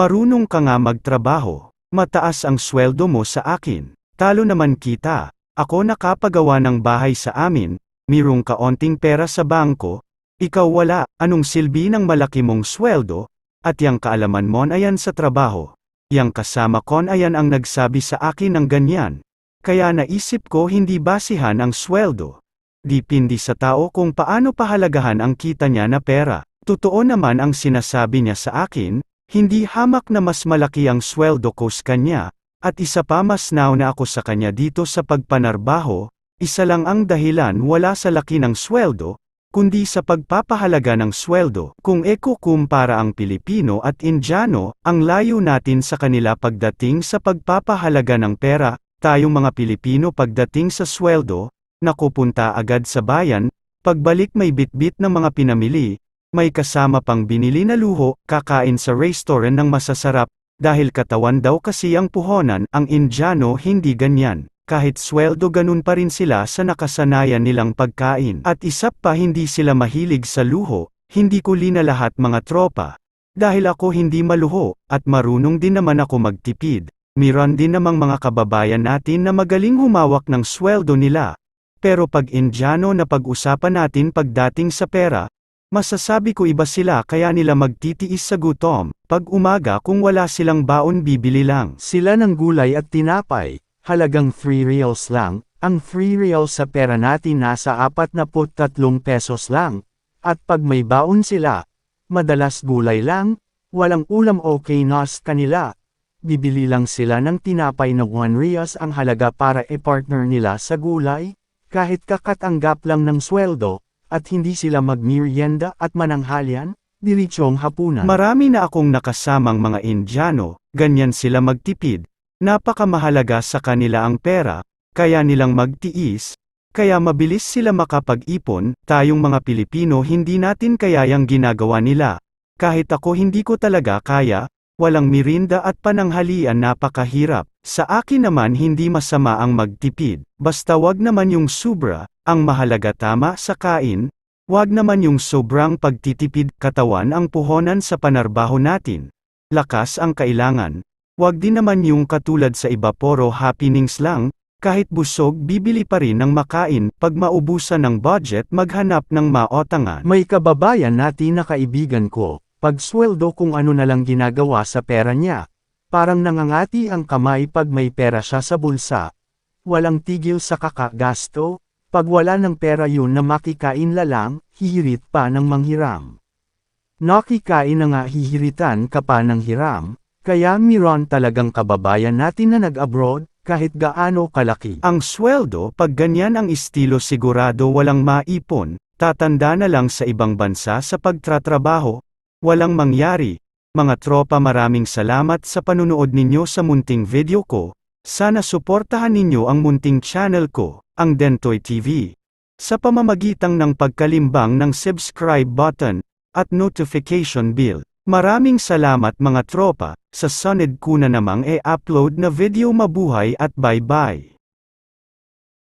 Marunong ka nga magtrabaho. Mataas ang sweldo mo sa akin. Talo naman kita. Ako nakapagawa ng bahay sa amin, mirong kaonting pera sa bangko, ikaw wala, anong silbi ng malaki mong sweldo, at yang kaalaman mon ayan sa trabaho. Yang kasama kon ayan ang nagsabi sa akin ng ganyan. Kaya naisip ko hindi basihan ang sweldo. Dipindi sa tao kung paano pahalagahan ang kita niya na pera. Totoo naman ang sinasabi niya sa akin, hindi hamak na mas malaki ang sweldo ko sa kanya, at isa pa mas nauna ako sa kanya dito sa pagpanarbaho, isa lang ang dahilan wala sa laki ng sweldo, kundi sa pagpapahalaga ng sweldo. Kung ekukumpara ang Pilipino at Indiano, ang layo natin sa kanila pagdating sa pagpapahalaga ng pera, tayong mga Pilipino pagdating sa sweldo, nakupunta agad sa bayan, pagbalik may bitbit ng mga pinamili, may kasama pang binili na luho, kakain sa restaurant ng masasarap, dahil katawan daw kasi ang puhonan, ang Indiano hindi ganyan. Kahit sweldo ganun pa rin sila sa nakasanayan nilang pagkain. At isa pa hindi sila mahilig sa luho, hindi ko linalahat mga tropa. Dahil ako hindi maluho, at marunong din naman ako magtipid. Miran din namang mga kababayan natin na magaling humawak ng sweldo nila. Pero pag Indiano na pag-usapan natin pagdating sa pera, Masasabi ko iba sila kaya nila magtitiis sa gutom, pag umaga kung wala silang baon bibili lang. Sila ng gulay at tinapay, halagang 3 reals lang, ang 3 reals sa pera natin nasa 43 pesos lang. At pag may baon sila, madalas gulay lang, walang ulam okay nas kanila. Bibili lang sila ng tinapay na 1 reals ang halaga para e-partner nila sa gulay, kahit kakatanggap lang ng sweldo, at hindi sila magmerienda at mananghalian, diritsong hapunan. Marami na akong nakasamang mga Indiano, ganyan sila magtipid, napakamahalaga sa kanila ang pera, kaya nilang magtiis, kaya mabilis sila makapag-ipon, tayong mga Pilipino hindi natin kayang ginagawa nila. Kahit ako hindi ko talaga kaya, walang mirinda at pananghalian napakahirap. Sa akin naman hindi masama ang magtipid, basta wag naman yung sobra, ang mahalaga tama sa kain, wag naman yung sobrang pagtitipid, katawan ang puhonan sa panarbaho natin. Lakas ang kailangan. Wag din naman yung katulad sa iba poro happenings lang, kahit busog bibili pa rin ng makain, pag maubusan ng budget maghanap ng maotangan. May kababayan natin na kaibigan ko, pag sweldo kung ano na lang ginagawa sa pera niya. Parang nangangati ang kamay pag may pera siya sa bulsa. Walang tigil sa kakagasto, pag wala ng pera yun na makikain la lang, hihirit pa ng manghiram. Nakikain na nga hihiritan ka pa ng hiram, kaya miron talagang kababayan natin na nag-abroad, kahit gaano kalaki. Ang sweldo pag ganyan ang estilo sigurado walang maipon, tatanda na lang sa ibang bansa sa pagtratrabaho, walang mangyari. Mga tropa maraming salamat sa panunood ninyo sa munting video ko, sana suportahan ninyo ang munting channel ko ang Dentoy TV. Sa pamamagitan ng pagkalimbang ng subscribe button at notification bell. Maraming salamat mga tropa, sa sunod ko na namang e-upload na video mabuhay at bye-bye.